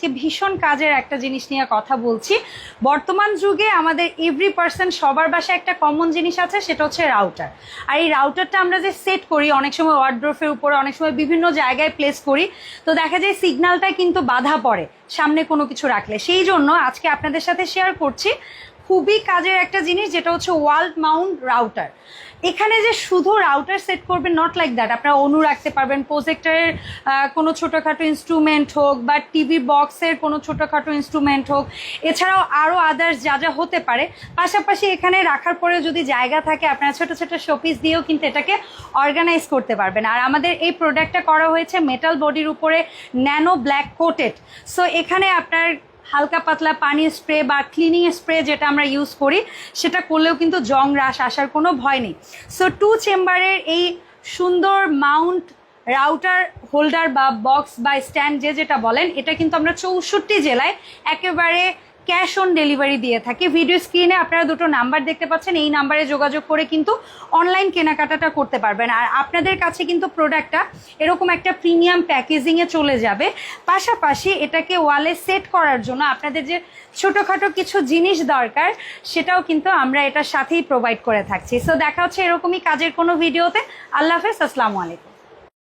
আজকে ভীষণ কাজের একটা জিনিস নিয়ে কথা বলছি। বর্তমান যুগে আমাদের এভরি পার্সন সবার বাসায় একটা কমন জিনিস আছে, সেটা হচ্ছে রাউটার আর এই রাউটারটা আমরা যে সেট করি, অনেক সময় ওয়ার্ড্রোফের উপরে, অনেক সময় বিভিন্ন জায়গায় প্লেস করি, তো দেখা যায় সিগন্যালটা কিন্তু বাধা পড়ে সামনে কোনো কিছু রাখলে। সেই জন্য আজকে আপনাদের সাথে শেয়ার করছি খুবই কাজের একটা জিনিস, যেটা হচ্ছে ওয়ার্ল্ড মাউন্ট রাউটার। এখানে যে শুধু রাউটার সেট করবেন নট লাইক দ্যাট আপনারা অনু রাখতে পারবেন। প্রজেক্টরের কোনো ছোটোখাটো ইনস্ট্রুমেন্ট হোক বা টিভি বক্সের কোনো ছোটোখাটো ইনস্ট্রুমেন্ট হোক। এছাড়াও আরও আদার্স যা যা হতে পারে। পাশাপাশি এখানে রাখার পরে যদি জায়গা থাকে, আপনারা ছোটো ছোটো শোপিস দিয়েও কিন্তু এটাকে অর্গানাইজ করতে পারবেন। আর আমাদের এই প্রোডাক্টটা করা হয়েছে মেটাল বডির উপরে ন্যানো ব্ল্যাক কোটেড সো এখানে আপনার হালকা পাতলা পানি স্প্রে বা ক্লিনিং স্প্রে যেটা আমরা ইউজ করি, সেটা করলেও কিন্তু জং হ্রাস আসার কোনো ভয় নেই। সো টু চেম্বারের এই সুন্দর মাউন্ট রাউটার হোল্ডার বা বক্স বা স্ট্যান্ড যে যেটা বলেন, এটা কিন্তু আমরা চৌষট্টি জেলায় একেবারে ক্যাশ অন ডেলিভারি দিয়ে থাকি। ভিডিও স্ক্রিনে আপনারা দুটো নাম্বার দেখতে পাচ্ছেন, এই নাম্বারে যোগাযোগ করে কিন্তু অনলাইন কেনাকাটাটা করতে পারবেন। আর আপনাদের কাছে কিন্তু প্রোডাক্টটা এরকম একটা প্রিমিয়াম প্যাকেজিংয়ে চলে যাবে। পাশাপাশি এটাকে ওয়ালে সেট করার জন্য আপনাদের যে ছোটোখাটো কিছু জিনিস দরকার, সেটাও কিন্তু আমরা এটার সাথেই প্রোভাইড করে থাকছি। সো দেখা হচ্ছে এরকমই কাজের কোনো ভিডিওতে আল্লাহ হাফেজ, আসসালামু আলাইকুম।